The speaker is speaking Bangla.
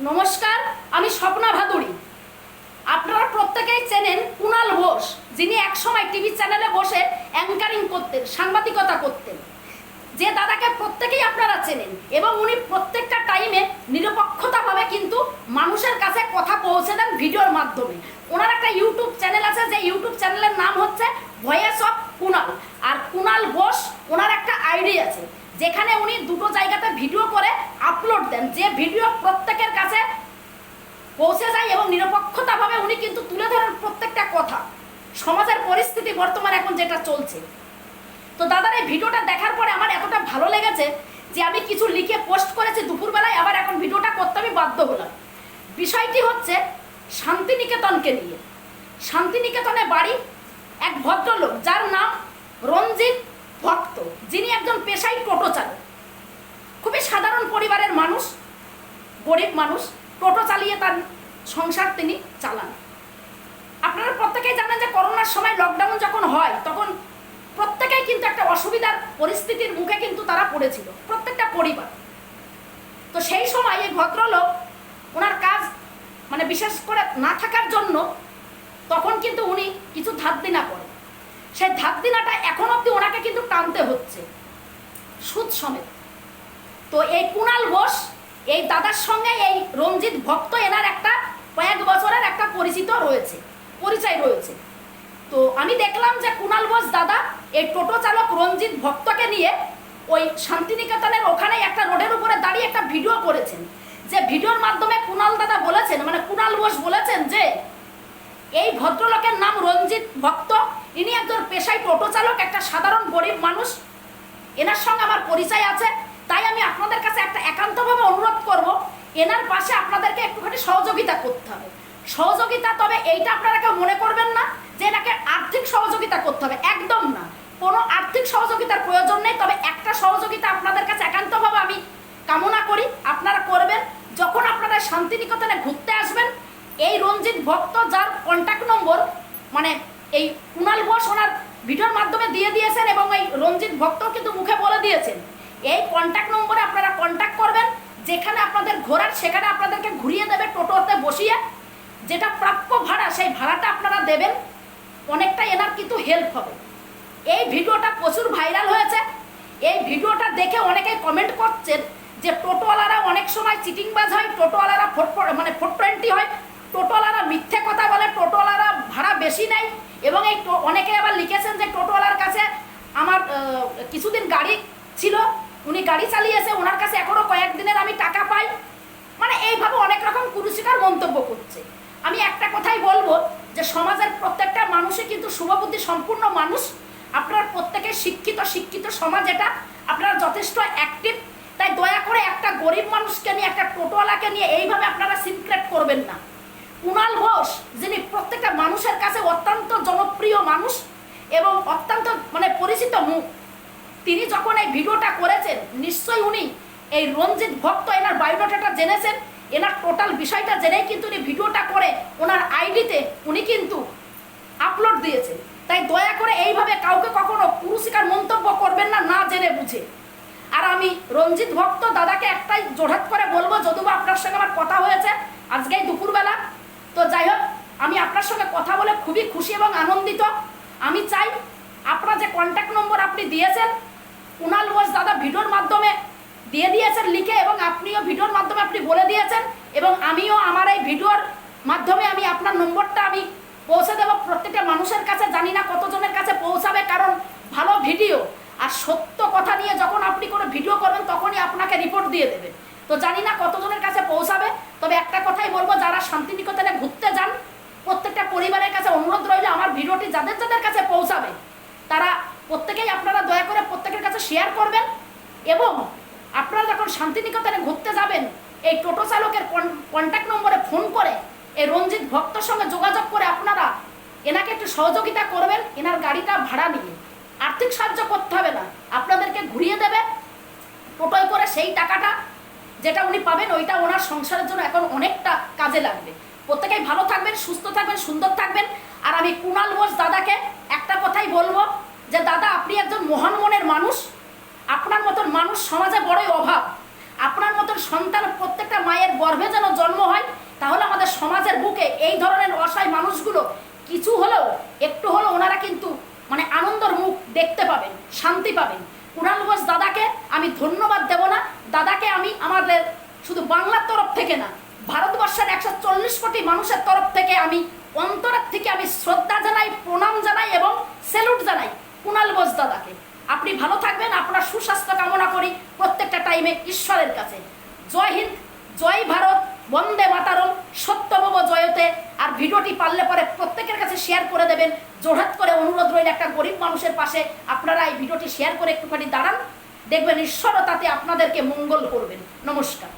নমস্কার, আমি স্বপ্না ভাদুরী। আপনারা প্রত্যেকেই চেনেন কুণাল ঘোষ, যিনি একসময় টিভি চ্যানেলে বসে অ্যাঙ্কারিং করতেন, সাংবাদিকতা করতেন। যে দাদাকে প্রত্যেকেই আপনারা চেনেন এবং উনি প্রত্যেকটা টাইমে নিরপেক্ষতাভাবে কিন্তু মানুষের কাছে কথা পৌঁছে দেন ভিডিওর মাধ্যমে। ওনার একটা ইউটিউব চ্যানেল আছে, যে ইউটিউব চ্যানেলের নাম হচ্ছে ভয়েস অফ কুণাল আর কুণাল ঘোষ, ওনার একটা আইডি আছে। যেখানে উনি দুটো জায়গাতে ভিডিও করে আপলোড দেন, যে ভিডিও প্রত্যেকের কাছে পৌঁছে যায় এবং নিরপেক্ষতাভাবে উনি কিন্তু তুলে ধরেন প্রত্যেকটা কথা। সমাজের পরিস্থিতি বর্তমানে এখন যেটা চলছে। তো দাদার এই ভিডিওটা দেখার পরে আমার এতটা ভালো লেগেছে যে আমি কিছু লিখে পোস্ট করেছি দুপুরবেলায়, আবার এখন ভিডিওটা করতে আমি বাধ্য হলাম। বিষয়টি হচ্ছে শান্তিনিকেতনকে নিয়ে। শান্তিনিকেতনে বাড়ি এক ভদ্রলোক, যার নাম রঞ্জিত ভক্ত যিনি একজন পেশাই টোটো চালক খুবই সাধারণ পরিবারের মানুষ গরিব মানুষ টোটো চালিয়ে তার সংসার তিনি চালান। আপনারা প্রত্যেকেই জানেন যে করোনার সময় লকডাউন যখন হয়, তখন প্রত্যেকেই কিন্তু একটা অসুবিধার পরিস্থিতির মুখে কিন্তু তারা পড়েছিল, প্রত্যেকটা পরিবার। তো সেই সময় এই ভদ্রলোক ওনার কাজ মানে বিশেষ করে না থাকার জন্য তখন কিন্তু উনি কিছু ধার দিনা করেন। সেই ধার দিনাটা এখন অবধি ওনাকে কিন্তু টানতে হচ্ছে, সুদ সমেত। তো এই কুণাল ঘোষ এই দাদার সঙ্গে এই রঞ্জিত ভক্ত এনার একটা কয়েক বছরের একটা পরিচিত রয়েছে, পরিচয় রয়েছে। তো আমি দেখলাম যে কুণাল বোস দাদা এই টোটো চালক রঞ্জিত ভক্তকে নিয়ে ওই শান্তিনিকেতনের ওখানে একটা রোডের উপরে দাঁড়িয়ে একটা ভিডিও করেছেন। যে ভিডিওর মাধ্যমে কুণাল দাদা বলেছেন মানে কুণাল বোস বলেছেন যে এই ভদ্রলোকের নাম রঞ্জিত ভক্ত। ইনি একজন পেশায় টোটো চালক, একটা সাধারণ গরিব মানুষ। এনার সঙ্গে আমার পরিচয় আছে। তাই আমি আপনাদের কাছে একটা একান্তভাবে অনুরোধ করব এনার পাশে আপনাদেরকে একটুখানি সহযোগিতা করতে হবে। সহযোগিতা তবে এইটা আপনারা কেউ মনে করবেন না যে এনাকে আর্থিক সহযোগিতা করতে হবে। একদম না। কোনো আর্থিক সহযোগিতার প্রয়োজন নেই, তবে একটা সহযোগিতা আপনাদের কাছে একান্তভাবে আমি কামনা করি। আপনারা করবেন। যখন আপনারা শান্তিনিকেতনে ঘুরতে আসবেন, এই রঞ্জিত ভক্ত যার কন্ট্যাক্ট নম্বর মানে এই কুণাল ঘোষ ওনার ভিডিওর মাধ্যমে দিয়ে দিয়েছেন এবং এই রঞ্জিত ভক্ত কিন্তু মুখে বলে দিয়েছেন। এই কন্ট্যাক্ট নম্বরে আপনারা কন্ট্যাক্ট করবেন। যেখানে আপনাদের ঘোরার, সেখানে আপনাদেরকে ঘুরিয়ে দেবে টোটোতে বসিয়ে। যেটা প্রাপ্য ভাড়া, সেই ভাড়াটা আপনারা দেবেন। অনেকটা এনার কিন্তু হেল্প হবে। এই ভিডিওটা প্রচুর ভাইরাল হয়েছে। এই ভিডিওটা দেখে অনেকেই কমেন্ট করছেন যে টোটোওয়ালারা অনেক সময় চিটিংবাজ হয়, টোটোওয়ালারা ফোট মানে ফোর টোয়েন্টি হয়। টোটোওয়ালারা মিথ্যে কথা বলে, টোটোওয়ালারা ভাড়া বেশি নেয় এবং এই অনেকে আবার লিখেছেন যে টোটোওয়ালার কাছে আমার কিছুদিন গাড়ি ছিল উনি গাড়ি চালিয়েছে, ওনার কাছে এখনও কয়েকদিনের আমি টাকা পাই। মানে এইভাবে অনেক রকম কুরুচিকার মন্তব্য করছে। আমি একটা কথাই বলব যে সমাজের প্রত্যেকটা মানুষই কিন্তু শুভবুদ্ধি সম্পূর্ণ মানুষ। আপনার প্রত্যেকে শিক্ষিত শিক্ষিত সমাজ এটা। আপনারা যথেষ্ট অ্যাক্টিভ তাই দয়া করে একটা গরিব মানুষকে নিয়ে, একটা টোটোওয়ালাকে নিয়ে এইভাবে আপনারা সিনক্রেট করবেন না। কুণাল ঘোষ, যিনি প্রত্যেকটা মানুষের কাছে অত্যন্ত জনপ্রিয় মানুষ এবং অত্যন্ত মানে পরিচিত মুখ যখন এই ভিডিওটা করেছেন, নিশ্চয়ই উনি এই রঞ্জিত ভক্ত, এনার বায়োডাটাটা জেনেছেন। এনার টোটাল বিষয়টা জেনেই কিন্তু উনি ভিডিওটা করে ওনার আইডিতে উনি কিন্তু আপলোড দিয়েছেন। তাই দয়া করে এইভাবে কাউকে কখনো পুরুষিকার মন্তব্য করবেন না না জেনে বুঝে। আর আমি রঞ্জিত ভক্ত দাদাকে একটাই জোড়াত করে বলব, যদিও আপনার সঙ্গে আমার কথা হয়েছে আজকেই দুপুরবেলা। তো যাই হোক, আমি আপনার সঙ্গে কথা বলে খুবই খুশি এবং আনন্দিত। আমি চাই আপনার যে কন্ট্যাক্ট নম্বর আপনি দিয়েছেন কুণাল ঘোষ দাদা ভিডিওর মাধ্যমে দিয়ে দিয়েছেন, লিখে এবং আপনিও ভিডিওর মাধ্যমে আপনি বলে দিয়েছেন এবং আমিও আমার এই ভিডিওর মাধ্যমে আমি আপনার নম্বরটা আমি পৌঁছে দেবো। প্রত্যেকটা মানুষের কাছে জানি না কতজনের কাছে পৌঁছাবে, কারণ ভালো ভিডিও আর সত্য কথা নিয়ে যখন আপনি কোনো ভিডিও করবেন, তখনই আপনাকে রিপোর্ট দিয়ে দেবে। তো জানি না কতজনের কাছে পৌঁছাবে, তবে একটা কথাই বলব, যারা শান্তিনিকেতনে ঘুরতে যান প্রত্যেকটা পরিবারের কাছে অনুরোধ রইলে আমার ভিডিওটি যাদের যাদের কাছে পৌঁছাবে তারা প্রত্যেকেই আপনারা দয়া করে প্রত্যেকের কাছে শেয়ার করবেন এবং আপনারা যখন শান্তিনিকেতনে ঘুরতে যাবেন, এই টোটো চালকের কন্ট্যাক্ট নম্বরে ফোন করে, এই রঞ্জিত ভক্তর সঙ্গে যোগাযোগ করে আপনারা এনাকে একটু সহযোগিতা করবেন, এনার গাড়িটা ভাড়া নিয়ে। আর্থিক সাহায্য করতে হবে না, আপনাদেরকে ঘুরিয়ে দেবে। টোটোয় করে সেই টাকাটা যেটা উনি পাবেন, ওইটা ওনার সংসারের জন্য এখন অনেকটা কাজে লাগবে। প্রত্যেকেই ভালো থাকবেন, সুস্থ থাকবেন, সুন্দর থাকবেন। আর আমি কুণাল ঘোষ দাদাকে একটা কথাই বলব যে দাদা আপনি একজন মহান মনের মানুষ আপনার মতন মানুষ সমাজে বড়ই অভাব আপনার মতন সন্তান প্রত্যেকটা মায়ের গর্ভে যেন জন্ম হয়, তাহলে আমাদের সমাজের বুকে এই ধরনের অসহায় মানুষগুলো কিছু হলেও, একটু হলেও ওনারা কিন্তু মানে আনন্দর মুখ দেখতে পাবেন, শান্তি পাবেন। কুণাল ঘোষ দাদাকে আমি ধন্যবাদ দেব না, দাদাকে আমি আমাদের শুধু বাংলার তরফ থেকে না, ভারতবর্ষের একশো চল্লিশ কোটি মানুষের তরফ থেকে আমি অন্তরের থেকে আমি শ্রদ্ধা জানাই, প্রণাম জানাই এবং স্যালুট জানাই কুণাল ঘোষ দাদাকে। আপনি ভালো থাকবেন, আপনার সুস্বাস্থ্য কামনা করি প্রত্যেকটা টাইমে ঈশ্বরের কাছে। জয় হিন্দ। জয় ভারত, বন্দে মাতারম সত্যভব জয়তে। আর ভিডিওটি পারলে পরে প্রত্যেকের কাছে শেয়ার করে দেবেন। জোরহাত করে অনুরোধ রইল একটা গরিব মানুষের পাশে। আপনারা এই ভিডিওটি শেয়ার করে একটুখানি দাঁড়ান। দেখবেন ঈশ্বরও তাতে আপনাদেরকে মঙ্গল করবেন। নমস্কার।